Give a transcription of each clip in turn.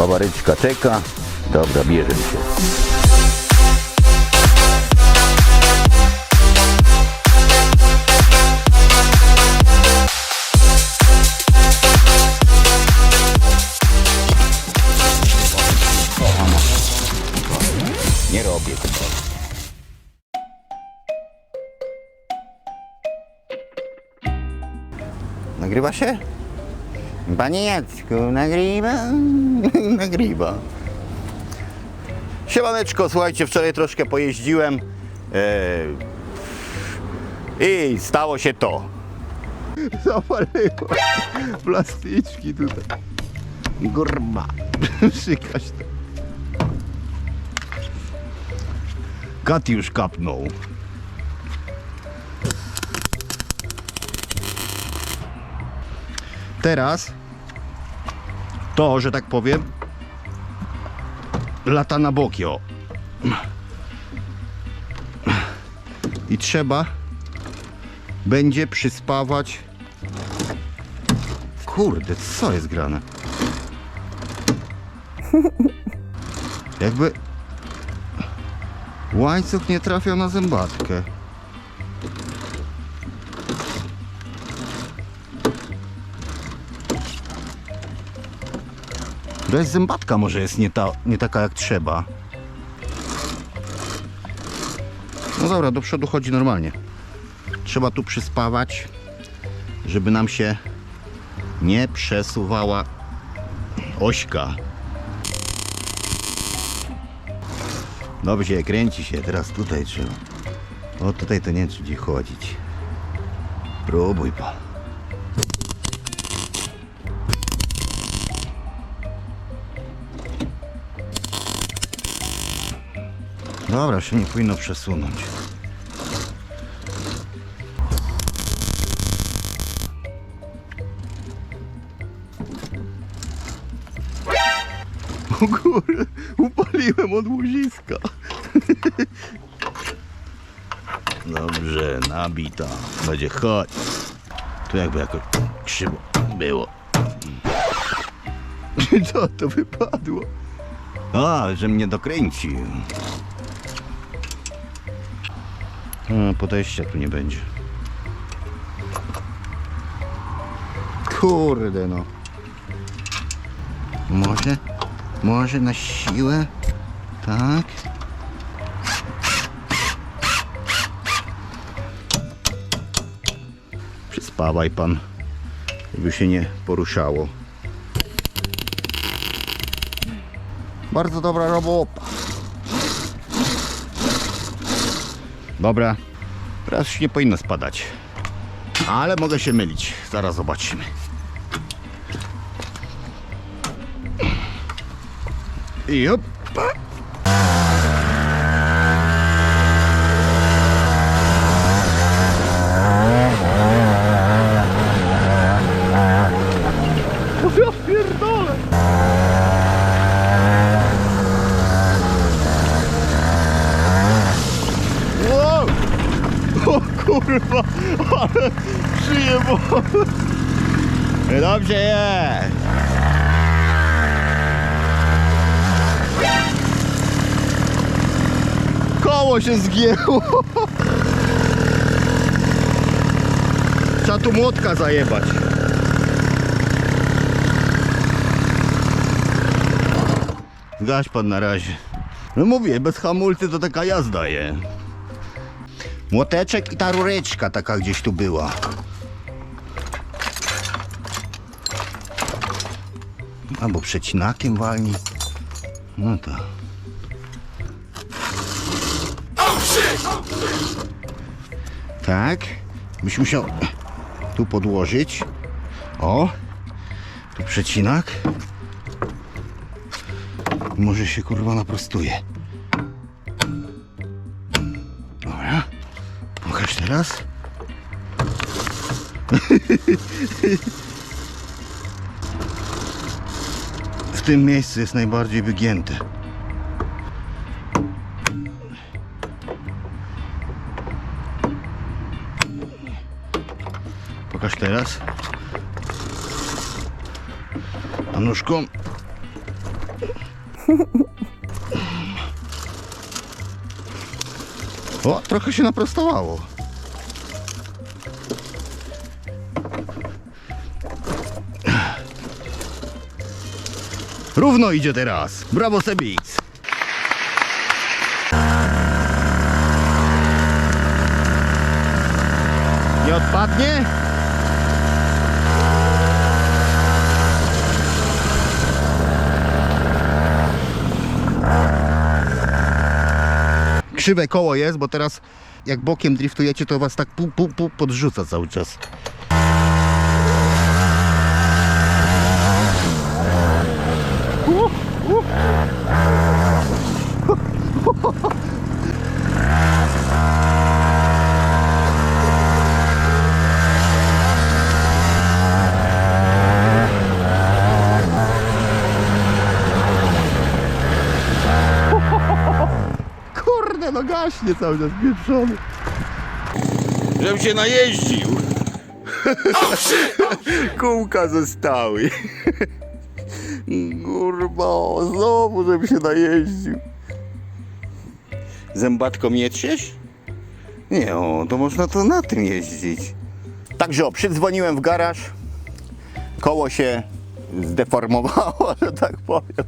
Babaryczka czeka. Dobra, bierze się. Nie robię tego. Nagrywa się? Panie Jacku, nagrywa? Nagrywa. Siemaneczko, słuchajcie, wczoraj troszkę pojeździłem e, i stało się to. Zawaliło plastyczki tutaj. Gurba. Szykać to. Kat już kapnął. Teraz to, że tak powiem, lata na boki, o. I trzeba będzie przyspawać. Kurde, co jest grane? Jakby łańcuch nie trafiał na zębatkę. Jest zębatka może jest nie, ta, nie taka jak trzeba. No dobra, do przodu chodzi normalnie. Trzeba tu przyspawać, żeby nam się nie przesuwała ośka. Dobrze, kręci się, teraz tutaj trzeba. O, tutaj to nie gdzie chodzić. Próbuj pan. Dobra, się nie powinno przesunąć. O upaliłem od łoziska. Dobrze, nabita. Będzie chodź. Tu jakby jakoś krzywo było. Co to wypadło? A, że mnie dokręcił. A, podejścia tu nie będzie. Kurde no. Może, może na siłę? Tak. Przyspawaj pan, żeby się nie poruszało. Bardzo dobra robota. Dobra, teraz już nie powinno spadać. Ale mogę się mylić. Zaraz zobaczymy. I się zgięło. Trzeba tu młotka zajebać. Gaś pan na razie. No mówię, bez hamulcy to taka jazda je. Młoteczek i ta rureczka taka gdzieś tu była. Albo przecinakiem walni. No to. Tak. Byś musiał tu podłożyć. O. Tu przecinak. Może się kurwa naprostuje. Dobra. Pokaż teraz. W tym miejscu jest najbardziej wygięte. Pokaż teraz. A nóżką O, trochę się naprostowało. Równo idzie teraz. Brawo Sebic. Nie odpadnie? Krzywe koło jest, bo teraz jak bokiem driftujecie, to was tak pu, pu, pu podrzuca cały czas. No gaśnie cały czas pieprzony. Żebym się najeździł. Kółka zostały. Kurwa, znowu żebym się najeździł. Zębatką jedziesz? Nie, o, to można to na tym jeździć. Także o, przydzwoniłem w garaż. Koło się zdeformowało, że tak powiem.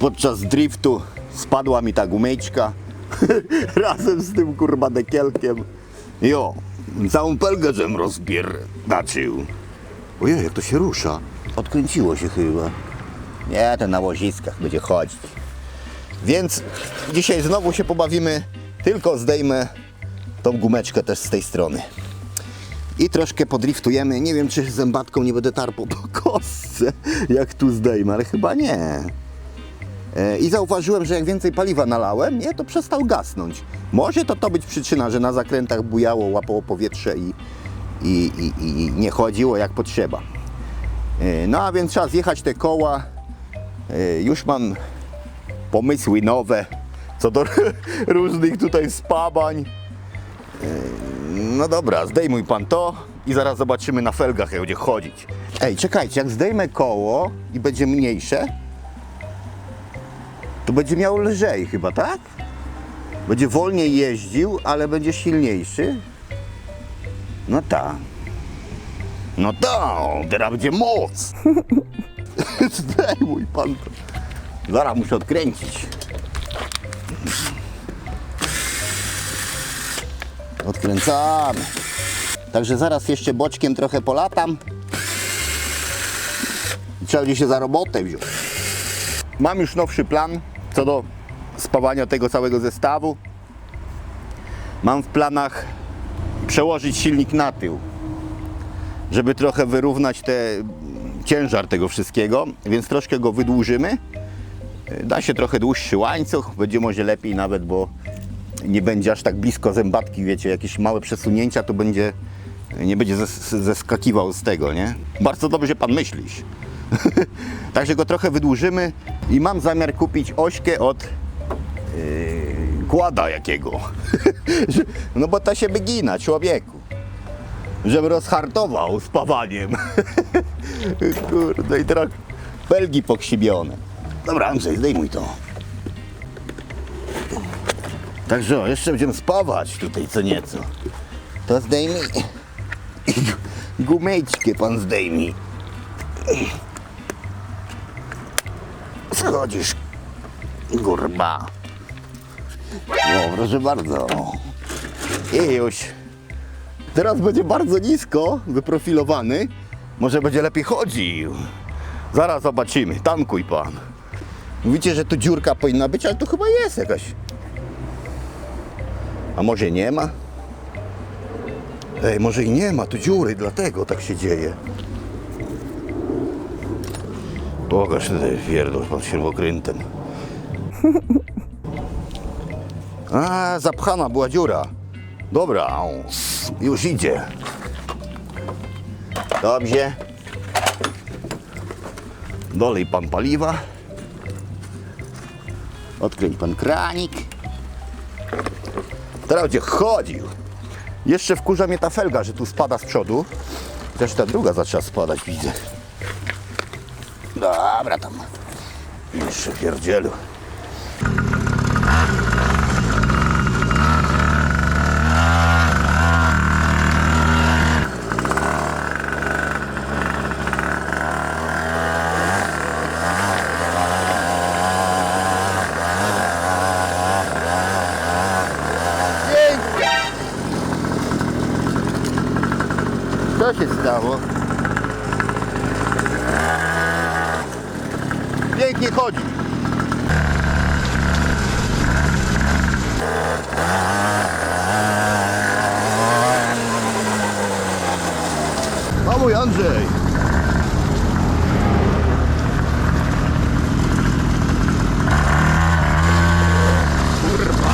Podczas driftu spadła mi ta gumeczka razem z tym kurwa dekielkiem. Jo, całą pelgę żem rozbierdaczył. Ojej, jak to się rusza. Odkręciło się chyba. Nie, to na łoziskach będzie chodzić. Więc dzisiaj znowu się pobawimy, tylko zdejmę tą gumeczkę też z tej strony. I troszkę podriftujemy. Nie wiem, czy zębatką nie będę tarpał po kostce, jak tu zdejmę, ale chyba nie. E, I zauważyłem, że jak więcej paliwa nalałem, nie, to przestał gasnąć. Może to to być przyczyna, że na zakrętach bujało, łapało powietrze i, i, i, i nie chodziło jak potrzeba. E, No a więc trzeba zjechać te koła. E, Już mam pomysły nowe co do różnych tutaj spabań. No dobra, zdejmuj pan to i zaraz zobaczymy na felgach jak będzie chodzić. Ej, czekajcie, jak zdejmę koło i będzie mniejsze, to będzie miał lżej chyba, tak? Będzie wolniej jeździł, ale będzie silniejszy. No tak. No tak, teraz będzie moc. Zdejmuj pan to. Zaraz muszę odkręcić. Odkręcamy. Także zaraz jeszcze boczkiem trochę polatam. Trzeba będzie się za robotę wziąć. Mam już nowszy plan co do spawania tego całego zestawu. Mam w planach przełożyć silnik na tył, żeby trochę wyrównać te ciężar tego wszystkiego, więc troszkę go wydłużymy. Da się trochę dłuższy łańcuch, będzie może lepiej nawet, bo nie będzie aż tak blisko zębatki, wiecie, jakieś małe przesunięcia, to będzie, nie będzie zes- zeskakiwał z tego, nie? Bardzo dobrze pan myślisz. Także go trochę wydłużymy i mam zamiar kupić ośkę od yy, kłada jakiego. No bo ta się wygina, człowieku. Żeby rozhartował z pawaniem. Kurde, i teraz felgi pokrzybione. Dobra, Andrzej, zdejmuj to. Także o, jeszcze będziemy spawać tutaj co nieco. To zdejmij. Gumeczkę pan zdejmij. Schodzisz, gurba. No, proszę bardzo. I już. Teraz będzie bardzo nisko, wyprofilowany. Może będzie lepiej chodził. Zaraz zobaczymy. Tankuj pan. Mówicie, że tu dziurka powinna być, ale tu chyba jest jakaś. A może nie ma? Ej, może i nie ma tu dziury, dlatego tak się dzieje. Pokaż ten pierdol pod śrubokrętem. A, zapchana była dziura. Dobra, już idzie. Dobrze. Dolej pan paliwa. Odkręć pan kranik. Teraz będzie chodził. Jeszcze wkurza mnie ta felga, że tu spada z przodu. Też ta druga zaczęła spadać, widzę. Dobra tam. Jeszcze pierdzielu. Pięknie. Co się stało? Pięknie chodzi. O mój Andrzej. Kurwa.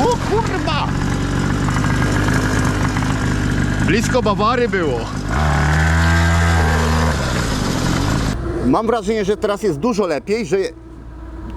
O kurwa! Blisko Bawary było. Mam wrażenie, że teraz jest dużo lepiej, że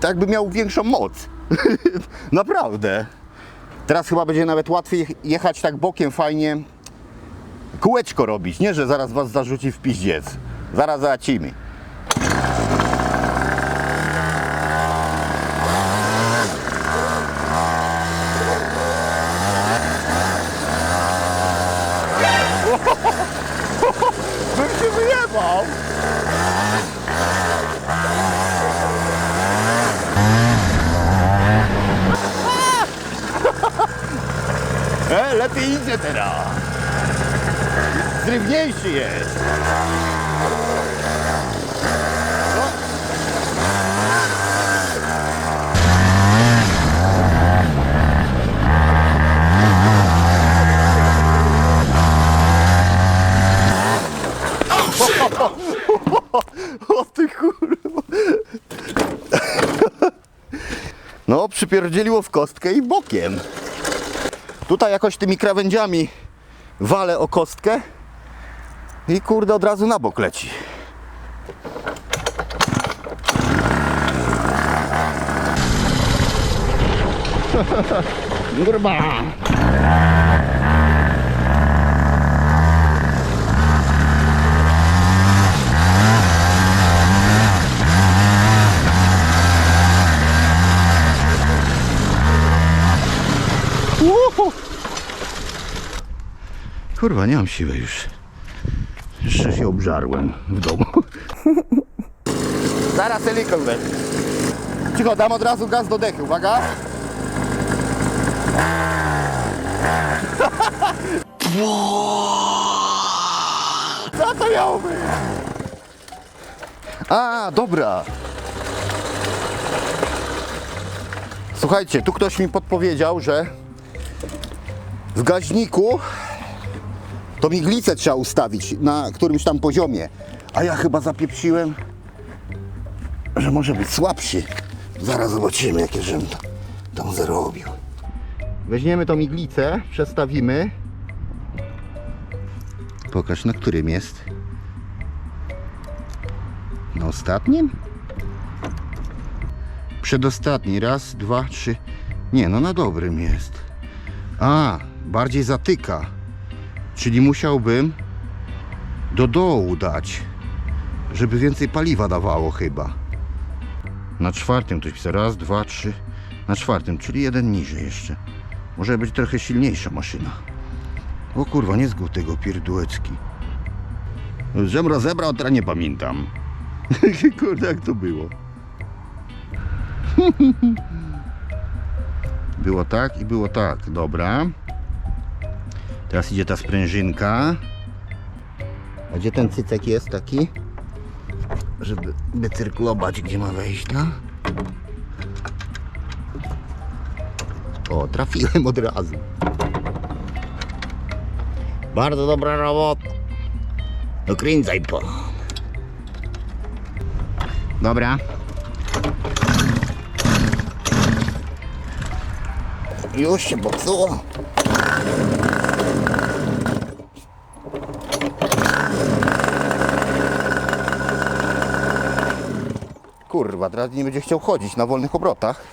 tak by miał większą moc. Naprawdę. Teraz chyba będzie nawet łatwiej jechać tak bokiem fajnie. Kółeczko robić, nie że zaraz was zarzuci w piździec. Zaraz zacimy. Lepiej idzie teraz. Zrywniejszy jest. No. O ty kurwa. No, przypierdzieliło w kostkę i bokiem. Tutaj jakoś tymi krawędziami walę o kostkę i kurde od razu na bok leci. Kurwa. Kurwa, nie mam siły już. Jeszcze się obżarłem w domu. Zaraz helikon będzie. Cicho, dam od razu gaz do dechy, uwaga. Co to miało być? A, dobra. Słuchajcie, tu ktoś mi podpowiedział, że w gaźniku to miglicę trzeba ustawić na którymś tam poziomie. A ja chyba zapieprzyłem, że może być słabszy. Zaraz zobaczymy, jakie żem tam zarobił. Weźmiemy tą iglicę, przestawimy. Pokaż, na którym jest. Na ostatnim? Przedostatni. Raz, dwa, trzy. Nie, no na dobrym jest. A, bardziej zatyka. Czyli musiałbym do dołu dać, żeby więcej paliwa dawało chyba. Na czwartym ktoś pisał. Raz, dwa, trzy. Na czwartym, czyli jeden niżej jeszcze. Może być trochę silniejsza maszyna. O kurwa, nie zgód tego pierdółeczki. Żem rozebrał, teraz nie pamiętam. Kurde, jak to było. Było tak i było tak. Dobra. Teraz idzie ta sprężynka. A gdzie ten cycek jest taki? Żeby wycyrklować, gdzie ma wejść, no? O, trafiłem od razu. Bardzo dobra robota. Dokręcaj pan. Dobra. Już się popsuło. Kurwa, teraz nie będzie chciał chodzić na wolnych obrotach.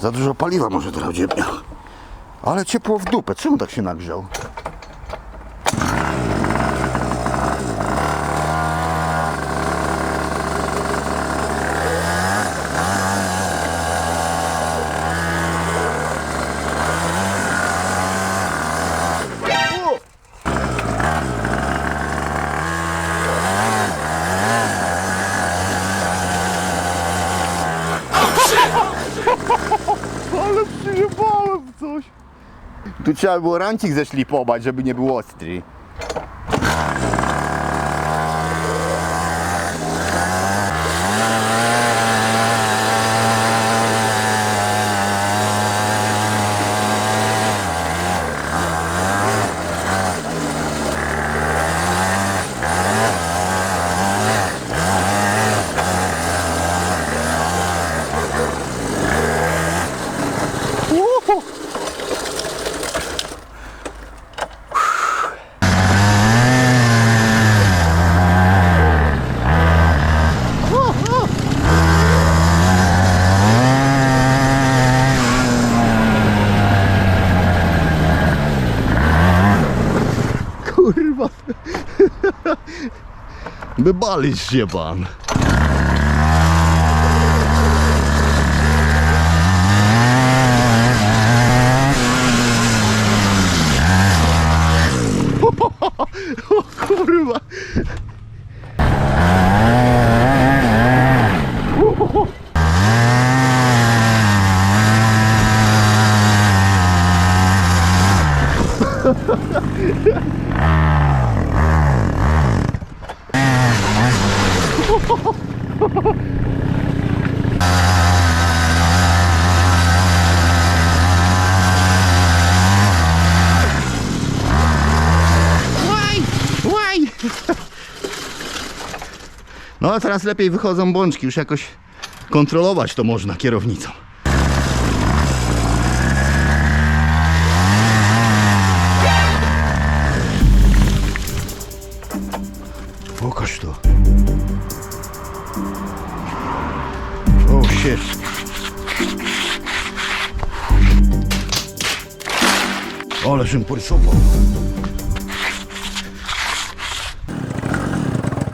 Za dużo paliwa może teraz będzie miał. Ale ciepło w dupę, czemu tak się nagrzał? Ale przyjebałem w coś. Tu trzeba było rancik zeszlipować, żeby nie był ostry. Wybalisz się pan. O kurwa. No a teraz lepiej wychodzą bączki, już jakoś kontrolować to można kierownicą. Się porysował.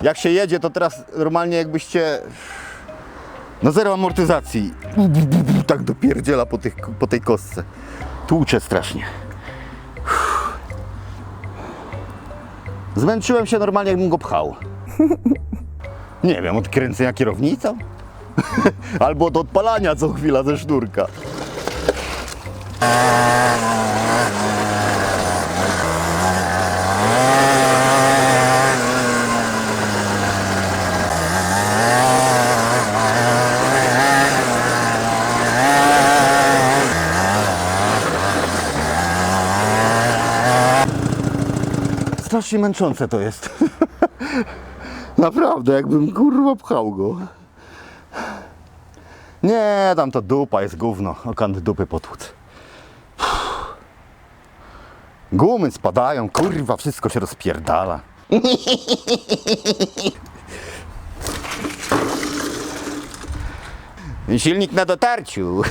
Jak się jedzie, to teraz normalnie jakbyście na zero amortyzacji. Bu, bu, bu, bu, Tak dopierdziela po, tych, po tej kostce. Tłucze strasznie. Zmęczyłem się normalnie, jakbym go pchał. Nie wiem, od kręcenia kierownicą? Albo od odpalania co chwila ze sznurka. Strasznie męczące to jest. Naprawdę, jakbym kurwa pchał go. Nie, tam to dupa jest gówno. Okant dupy potłuc. Gumy spadają, kurwa, wszystko się rozpierdala. Silnik na dotarciu.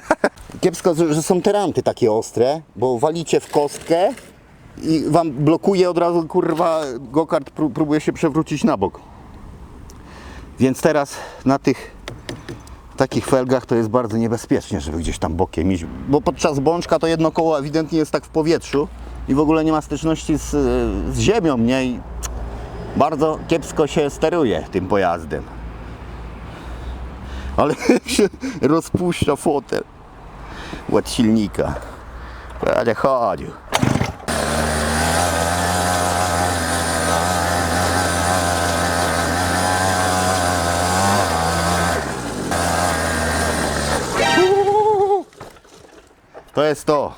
Kiepsko, że są te takie ostre, bo walicie w kostkę i wam blokuje od razu, kurwa, gokart pró- próbuje się przewrócić na bok. Więc teraz na tych takich felgach to jest bardzo niebezpiecznie, żeby gdzieś tam bokiem iść, bo podczas bączka to jedno koło ewidentnie jest tak w powietrzu i w ogóle nie ma styczności z, z ziemią, nie? I bardzo kiepsko się steruje tym pojazdem. Ale się rozpuszcza fotel od silnika. Będę chodził. To jest to.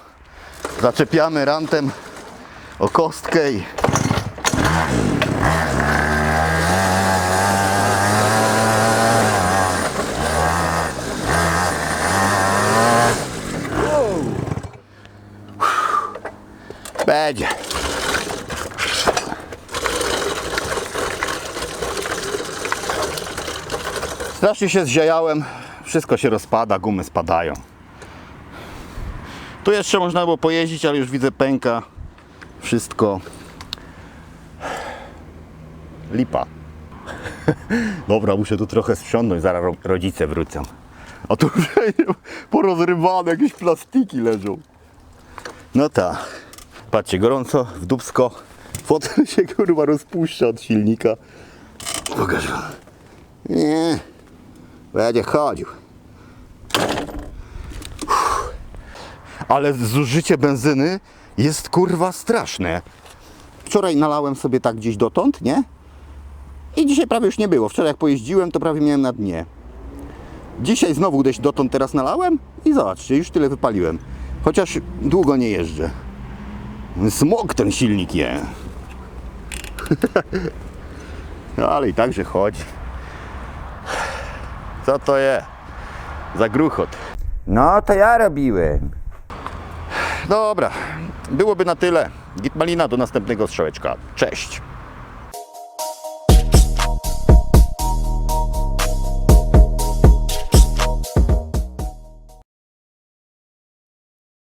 Zaczepiamy rantem o kostkę i będzie. Strasznie się zziajałem, wszystko się rozpada, gumy spadają. Tu jeszcze można było pojeździć, ale już widzę pęka. Wszystko. Lipa. Dobra, muszę tu trochę sprzątnąć, zaraz ro- rodzice wrócą. A tu porozrywane, jakieś plastiki leżą. No tak. Patrzcie, gorąco, w dubsko. Fotel się kurwa rozpuszcza od silnika. Pokaż wam. Nie. Będzie chodził. Ale zużycie benzyny jest kurwa straszne. Wczoraj nalałem sobie tak gdzieś dotąd, nie? I dzisiaj prawie już nie było. Wczoraj jak pojeździłem, to prawie miałem na dnie. Dzisiaj znowu gdzieś dotąd teraz nalałem i zobaczcie, już tyle wypaliłem. Chociaż długo nie jeżdżę. Smok ten silnik je. No, ale i także chodzi. Co to jest? Za gruchot. No to ja robiłem. Dobra, byłoby na tyle. Gitmalina do następnego strzałeczka. Cześć.